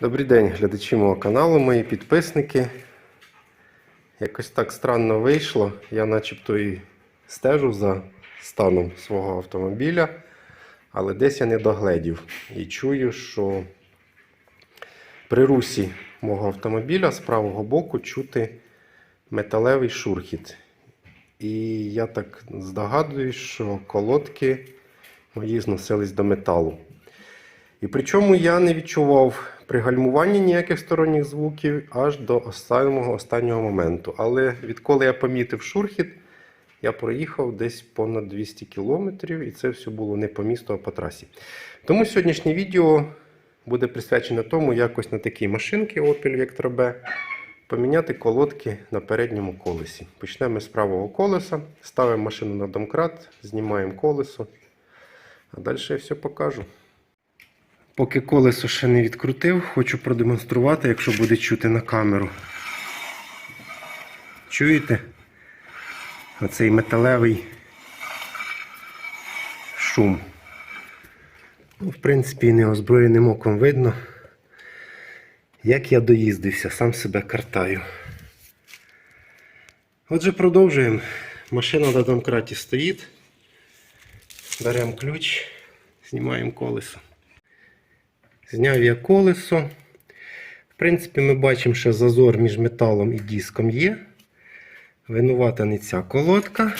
Добрий день, глядачі мого каналу, мої підписники. Якось так странно вийшло. Я начебто і стежу за станом свого автомобіля, але десь я не догледів. І чую, що при русі мого автомобіля з правого боку чути металевий шурхіт. І я так здогадуюсь, що колодки мої зносились до металу. І причому я не відчував при гальмуванні ніяких сторонніх звуків аж до останнього останнього моменту. Але відколи я помітив шурхіт, я проїхав десь понад 200 кілометрів, і це все було не по місту, а по трасі. Тому сьогоднішнє відео буде присвячено тому, якось на такій машинці Opel Vectra B поміняти колодки на передньому колесі. Почнемо з правого колеса, ставимо машину на домкрат, знімаємо колесо, а далі я все покажу. Поки колесо ще не відкрутив, хочу продемонструвати, якщо буде чути на камеру. Чуєте? Оцей металевий шум. Ну, в принципі, неозброєним оком видно, як я доїздився, сам себе картаю. Отже, продовжуємо. Машина на домкраті стоїть. Беремо ключ, знімаємо колесо. Зняв я колесо. В принципі, ми бачимо, що зазор між металом і диском є. Винувата не ця колодка.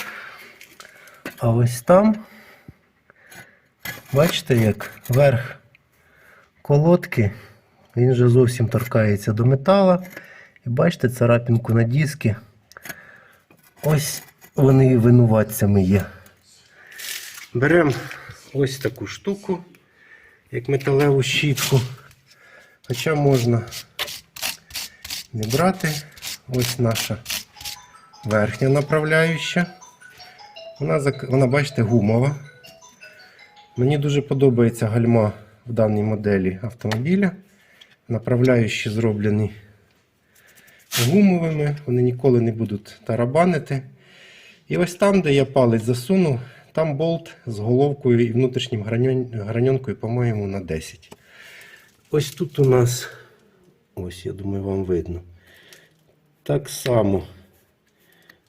А ось там, бачите, як верх колодки, він вже зовсім торкається до метала. І бачите царапінку на диски. Ось вони винуватцями є. Беремо ось таку штуку як металеву щітку. Хоча можна не брати. Ось наша верхня направляюча. Вона, вона бачите, гумова. Мені дуже подобається гальма в даній моделі автомобіля. Направляючі зроблені гумовими, вони ніколи не будуть тарабанити. І ось там, де я палець засунув, там болт з головкою і внутрішнім граньон- граньонкою, по-моєму, на 10. Ось тут у нас, ось, я думаю, вам видно. Так само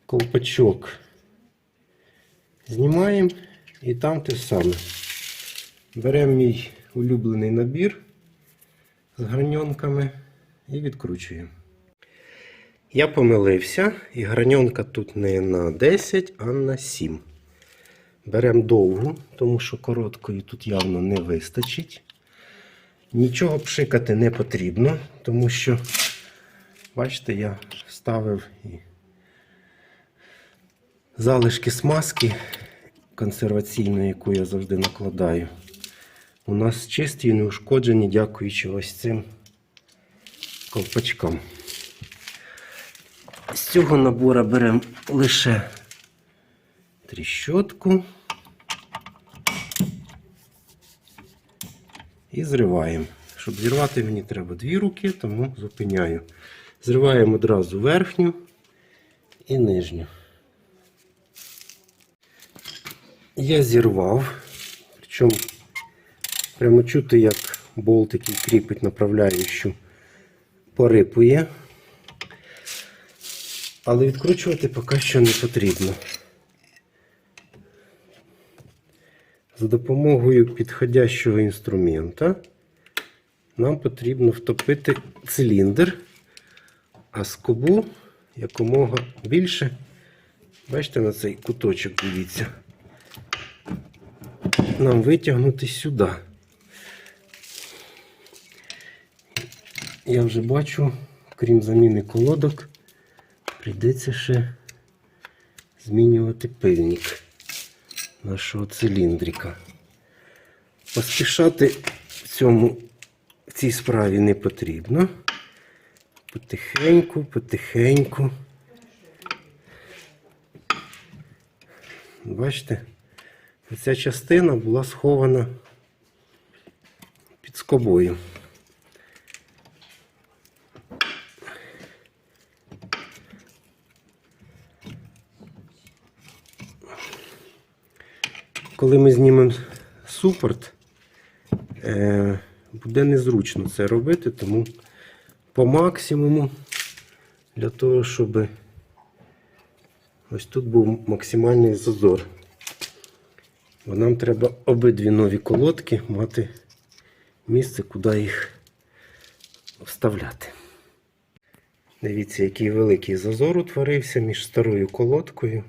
колпачок знімаємо і там те саме. Беремо мій улюблений набір з граньонками і відкручуємо. Я помилився, і граньонка тут не на 10, а на 7. Беремо довгу, тому що короткої тут явно не вистачить. Нічого пшикати не потрібно, тому що, бачите, я вставив і залишки смазки консерваційної, яку я завжди накладаю. У нас чисті і неушкоджені, дякуючи ось цим ковпачкам. З цього набору беремо лише тріщотку і зриваємо. Щоб зірвати мені треба дві руки, тому зупиняю. Зриваємо одразу верхню і нижню. Я зірвав, причому прямо чути, як болт, який кріпить направляючу, порипує. Але відкручувати поки що не потрібно. За допомогою підходящого інструмента нам потрібно втопити циліндр, а скобу якомога більше. Бачите, на цей куточок дивіться. Нам витягнути сюди. Я вже бачу, крім заміни колодок, прийдеться ще змінювати пильник нашого циліндрика. Поспішати в цьому в цій справі не потрібно. Потихеньку, потихеньку. Бачите, ця частина була схована під скобою. Коли ми знімемо супорт, е, буде незручно це робити, тому по максимуму для того, щоб ось тут був максимальний зазор. Бо нам треба обидві нові колодки мати місце, куди їх вставляти. Дивіться, який великий зазор утворився між старою колодкою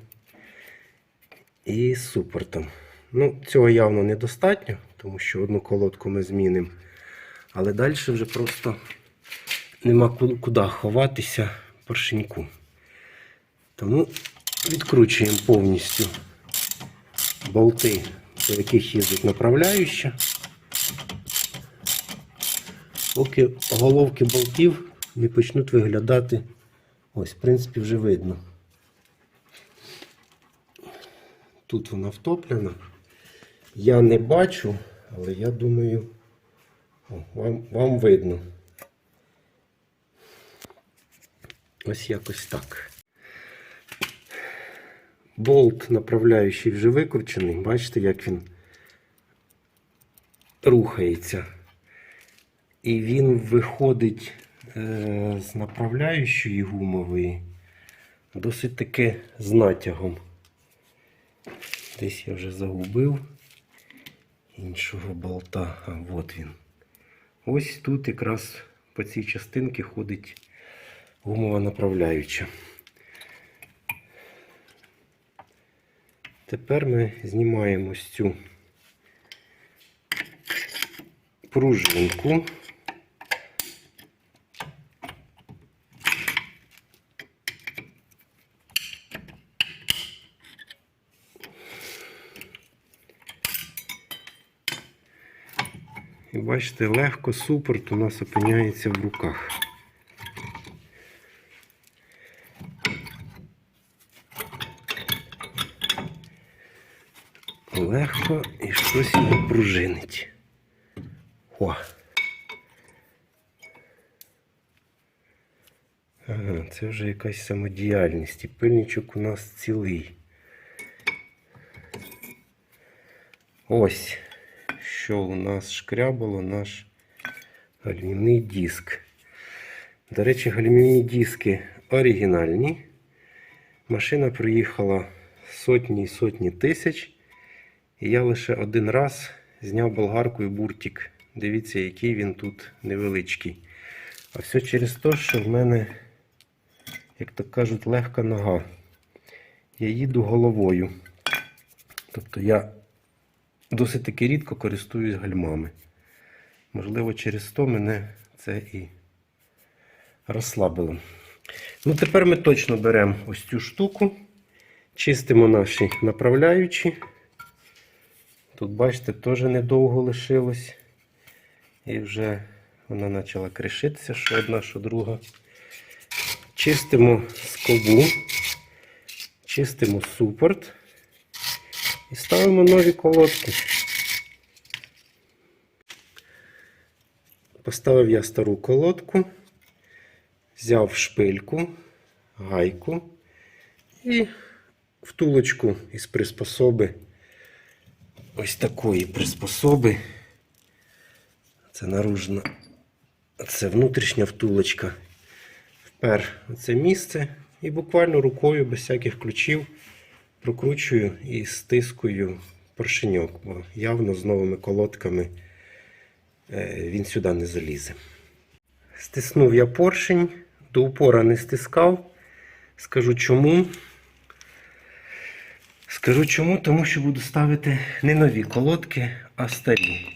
і супортом. Ну, цього явно недостатньо, тому що одну колодку ми змінимо. Але далі вже просто нема куди ховатися поршеньку. Тому відкручуємо повністю болти, по яких їздить направляюча. Поки головки болтів не почнуть виглядати. Ось, в принципі, вже видно. Тут вона втоплена. Я не бачу, але я думаю, вам, вам видно. Ось якось так. Болт направляючий вже викручений. Бачите, як він рухається. І він виходить е, з направляючої гумової досить таки з натягом. Десь я вже загубив іншого болта. А от він. Ось тут якраз по цій частинці ходить гумова направляюча. Тепер ми знімаємо ось цю пружинку. Бачите, легко супорт у нас опиняється в руках. Легко і щось не пружинить. О. Ага, це вже якась самодіяльність. І пильничок у нас цілий. Ось, що у нас шкрябало наш гальмівний диск. До речі, гальмівні диски оригінальні. Машина проїхала сотні і сотні тисяч. І я лише один раз зняв болгаркою буртик. Дивіться, який він тут невеличкий. А все через те, що в мене, як то кажуть, легка нога. Я їду головою. Тобто я досить таки рідко користуюсь гальмами. Можливо, через то мене це і розслабило. Ну, тепер ми точно беремо ось цю штуку, чистимо наші направляючі. Тут, бачите, теж недовго лишилось. І вже вона почала кришитися, що одна, що друга. Чистимо скобу, чистимо супорт і ставимо нові колодки. Поставив я стару колодку, взяв шпильку, гайку і втулочку із приспособи ось такої приспособи. Це наружна, це внутрішня втулочка. Впер це місце і буквально рукою без всяких ключів прокручую і стискую поршеньок, бо явно з новими колодками е, він сюди не залізе. Стиснув я поршень, до упора не стискав. Скажу чому. Скажу чому, тому що буду ставити не нові колодки, а старі.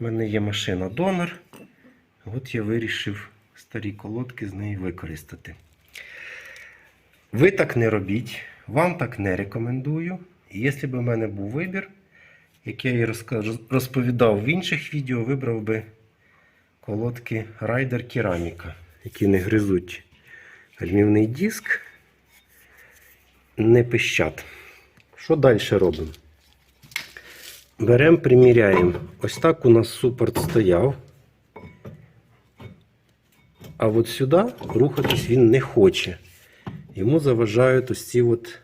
У мене є машина донор. От я вирішив старі колодки з неї використати. Ви так не робіть, вам так не рекомендую. І якщо б у мене був вибір, як я і розповідав в інших відео, вибрав би колодки Райдер Кераміка, які не гризуть гальмівний диск, не пищать. Що далі робимо? Беремо, приміряємо. Ось так у нас супорт стояв. А от сюди рухатись він не хоче. Йому заважають ось ці от,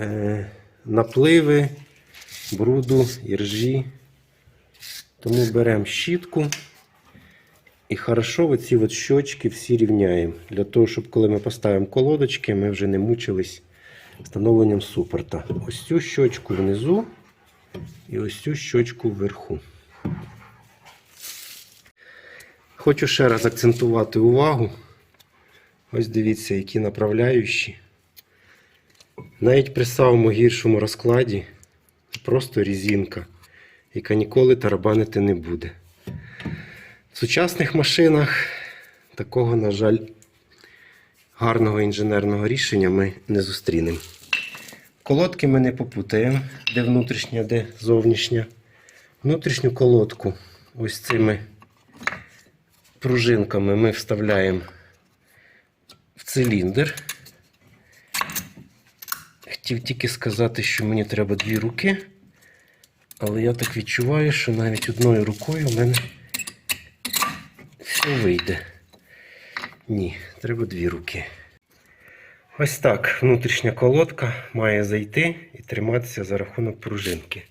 е, напливи, бруду, іржі. Тому беремо щітку і хорошо оці от щочки всі рівняємо. Для того, щоб коли ми поставимо колодочки, ми вже не мучились встановленням супорта. Ось цю щочку внизу і ось цю щочку вверху. Хочу ще раз акцентувати увагу. Ось дивіться, які направляючі. Навіть при самому гіршому розкладі просто різинка, яка ніколи тарабанити не буде. В сучасних машинах такого, на жаль, гарного інженерного рішення ми не зустрінемо. Колодки ми не попутаємо, де внутрішня, де зовнішня. Внутрішню колодку ось цими пружинками ми вставляємо циліндр. Хотів тільки сказати, що мені треба дві руки, але я так відчуваю, що навіть одною рукою в мене все вийде. Ні, треба дві руки. Ось так внутрішня колодка має зайти і триматися за рахунок пружинки.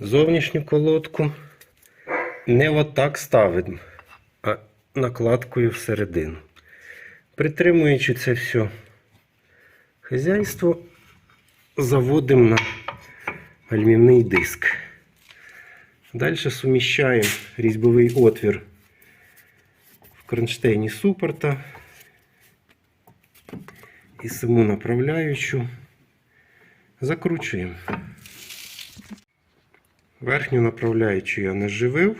Зовнішню колодку не отак ставимо, а накладкою всередину. Притримуючи це все хазяйство, заводимо на гальмівний диск. Далі суміщаємо різьбовий отвір в кронштейні супорта і саму направляючу закручуємо. Верхню направляючу я не живив.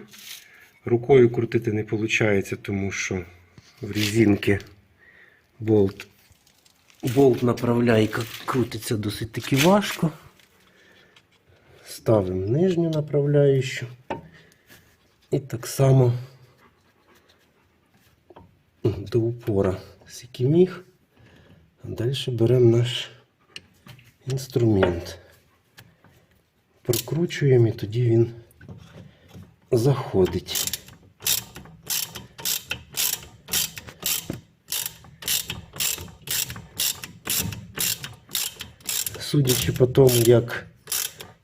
Рукою крутити не виходить, тому що в резинки болт. Болт направляйка крутиться досить таки важко. Ставимо нижню направляючу. І так само до упора міг. А далі беремо наш інструмент. Прокручуємо і тоді він заходить. Судячи по тому, як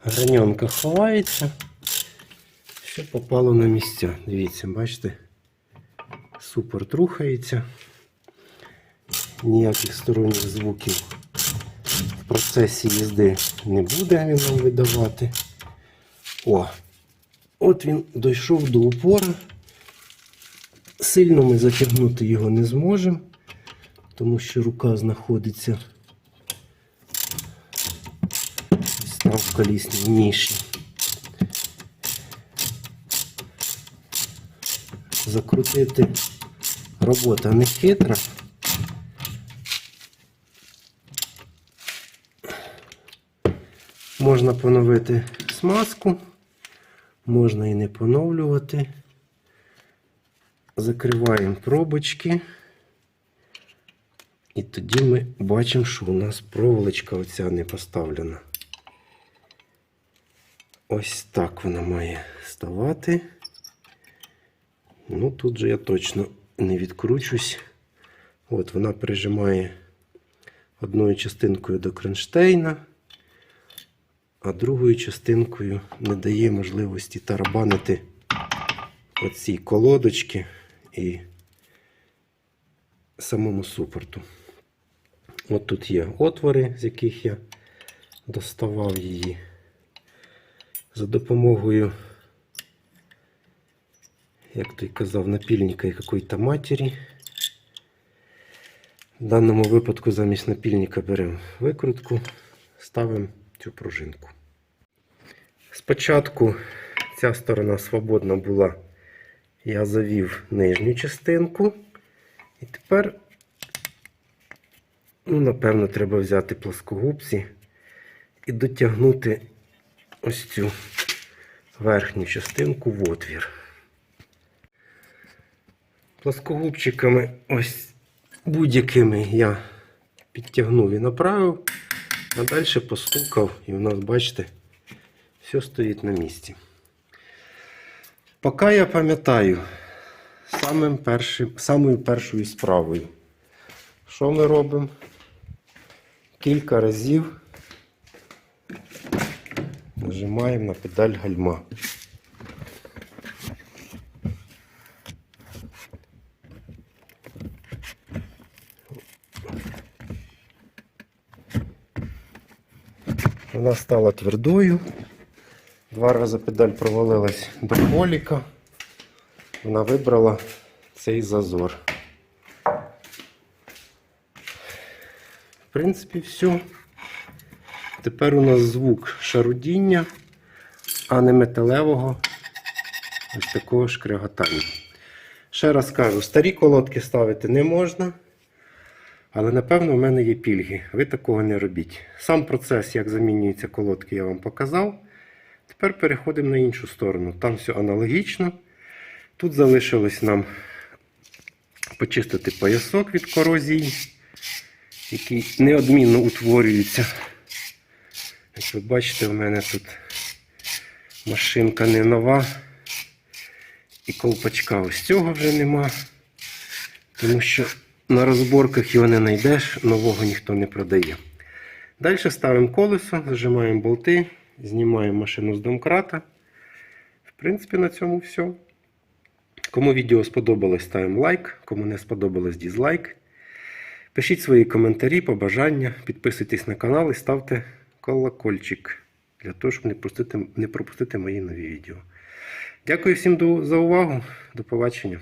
граньонка ховається, все попало на місця. Дивіться, бачите, супорт рухається, ніяких сторонніх звуків в процесі їзди не буде він нам видавати. О, от він дійшов до упора. Сильно ми затягнути його не зможемо, тому що рука знаходиться в ніші. Закрутити робота не хитра. Можна поновити смазку, можна і не поновлювати. Закриваємо пробочки. І тоді ми бачимо, що у нас проволочка оця не поставлена. Ось так вона має ставати. Ну, тут же я точно не відкручусь. От вона прижимає одною частинкою до кронштейна, а другою частинкою не дає можливості тарабанити оці колодочки і самому супорту. От тут є отвори, з яких я доставав її. За допомогою, як той казав, напільника якої-то матері. В даному випадку замість напільника беремо викрутку, ставимо цю пружинку. Спочатку ця сторона свободна була, я завів нижню частинку. І тепер, ну, напевно, треба взяти плоскогубці і дотягнути ось цю верхню частинку в отвір. Плоскогубчиками ось будь-якими я підтягнув і направив, а далі постукав, і у нас, бачите, все стоїть на місці. Поки я пам'ятаю, самим першим, самою першою справою, що ми робимо? Кілька разів нажимаем на педаль гальма. Вона стала твердою. Два рази педаль провалилась до коліка. Вона вибрала цей зазор. В принципі, все. Тепер у нас звук шарудіння, а не металевого ось такого шкряготання. Ще раз кажу, старі колодки ставити не можна. Але напевно в мене є пільги. Ви такого не робіть. Сам процес, як замінюються колодки, я вам показав. Тепер переходимо на іншу сторону. Там все аналогічно. Тут залишилось нам почистити поясок від корозії, який неодмінно утворюється. Як ви бачите, у мене тут машинка не нова. І колпачка ось цього вже нема. Тому що на розборках його не знайдеш, нового ніхто не продає. Далі ставимо колесо, зажимаємо болти, знімаємо машину з домкрата. В принципі, на цьому все. Кому відео сподобалось, ставимо лайк. Кому не сподобалось, дізлайк. Пишіть свої коментарі, побажання, підписуйтесь на канал і ставте колокольчик для того, щоб не пропустити, не пропустити мої нові відео. Дякую всім за увагу. До побачення.